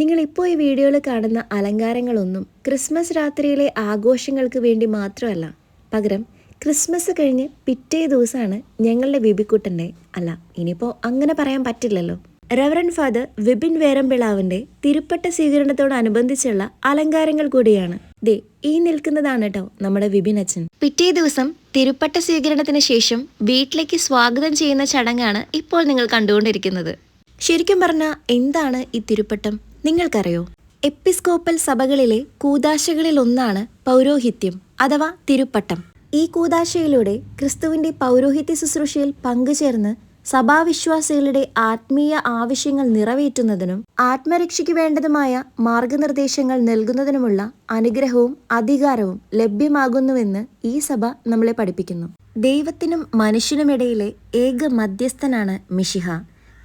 നിങ്ങൾ ഇപ്പോൾ ഈ വീഡിയോയിൽ കാണുന്ന അലങ്കാരങ്ങളൊന്നും ക്രിസ്മസ് രാത്രിയിലെ ആഘോഷങ്ങൾക്ക് വേണ്ടി മാത്രമല്ല. പകരം ക്രിസ്മസ് കഴിഞ്ഞ് പിറ്റേ ദിവസമാണ് ഞങ്ങളുടെ വിബിക്കുട്ടന്റെ അല്ല ഇനിയിപ്പോൾ അങ്ങനെ പറയാൻ പറ്റില്ലല്ലോ. റവറൻ ഫാദർ വിപിൻ വേരമ്പിളാവിന്റെ തിരുപ്പട്ട സ്വീകരണത്തോടനുബന്ധിച്ചുള്ള അലങ്കാരങ്ങൾ കൂടിയാണ്. ദേ ഈ നിൽക്കുന്നതാണ് കേട്ടോ നമ്മുടെ വിപിൻ അച്ഛൻ. പിറ്റേ ദിവസം തിരുപ്പട്ട സ്വീകരണത്തിന് ശേഷം വീട്ടിലേക്ക് സ്വാഗതം ചെയ്യുന്ന ചടങ്ങാണ് ഇപ്പോൾ നിങ്ങൾ കണ്ടുകൊണ്ടിരിക്കുന്നത്. ശരിക്കും പറഞ്ഞാൽ എന്താണ് ഈ തിരുപ്പട്ടം? നിങ്ങൾക്കറിയോ? എപ്പിസ്കോപ്പൽ സഭകളിലെ കൂതാശകളിൽ ഒന്നാണ് പൗരോഹിത്യം അഥവാ തിരുപ്പട്ടം. ഈ കൂതാശയിലൂടെ ക്രിസ്തുവിന്റെ പൗരോഹിത്യ ശുശ്രൂഷയിൽ പങ്കുചേർന്ന് സഭാവിശ്വാസികളുടെ ആത്മീയ ആവശ്യങ്ങൾ നിറവേറ്റുന്നതിനും ആത്മരക്ഷയ്ക്ക് വേണ്ടതുമായ മാർഗനിർദ്ദേശങ്ങൾ നൽകുന്നതിനുമുള്ള അനുഗ്രഹവും അധികാരവും ലഭ്യമാകുന്നുവെന്ന് ഈ സഭ നമ്മളെ പഠിപ്പിക്കുന്നു. ദൈവത്തിനും മനുഷ്യനുമിടയിലെ ഏക മധ്യസ്ഥനാണ് മിഷിഹ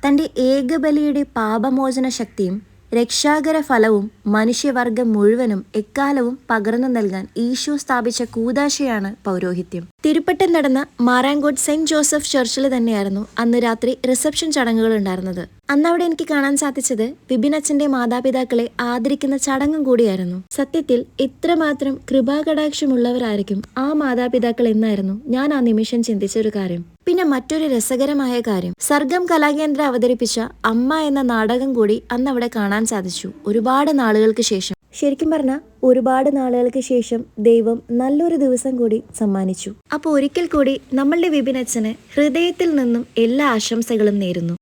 തന്റെ ഏകബലിയുടെ പാപമോചന ശക്തിയും രക്ഷാകര ഫലവും മനുഷ്യവർഗം മുഴുവനും എക്കാലവും പകർന്നു നൽകാൻ ഈശോ സ്ഥാപിച്ച കൂതാശയാണ് പൗരോഹിത്യം. തിരുപ്പട്ടം നടന്ന മാറാങ്കോട് സെന്റ് ജോസഫ് ചർച്ചിൽ തന്നെയായിരുന്നു അന്ന് രാത്രി റിസപ്ഷൻ ചടങ്ങുകൾ ഉണ്ടായിരുന്നത്. അന്ന് അവിടെ എനിക്ക് കാണാൻ സാധിച്ചത് വിപിൻ അച്ഛന്റെ മാതാപിതാക്കളെ ആദരിക്കുന്ന ചടങ്ങും കൂടിയായിരുന്നു. സത്യത്തിൽ ഇത്രമാത്രം കൃപാകടാക്ഷമുള്ളവരായിരിക്കും ആ മാതാപിതാക്കൾ എന്നായിരുന്നു ഞാൻ ആ നിമിഷം ചിന്തിച്ച ഒരു കാര്യം. പിന്നെ മറ്റൊരു രസകരമായ കാര്യം. സർഗം കലാകേന്ദ്ര അവതരിപ്പിച്ച അമ്മ എന്ന നാടകം കൂടി അന്ന് അവിടെ കാണാൻ സാധിച്ചു. ഒരുപാട് നാളുകൾക്ക് ശേഷം. ശരിക്കും പറഞ്ഞാൽ ഒരുപാട് നാളുകൾക്ക് ശേഷം ദൈവം നല്ലൊരു ദിവസം കൂടി സമ്മാനിച്ചു. അപ്പോൾ ഒരിക്കൽ കൂടി നമ്മളുടെ വിപിനച്ഛന് ഹൃദയത്തിൽ നിന്നും എല്ലാ ആശംസകളും നേരുന്നു.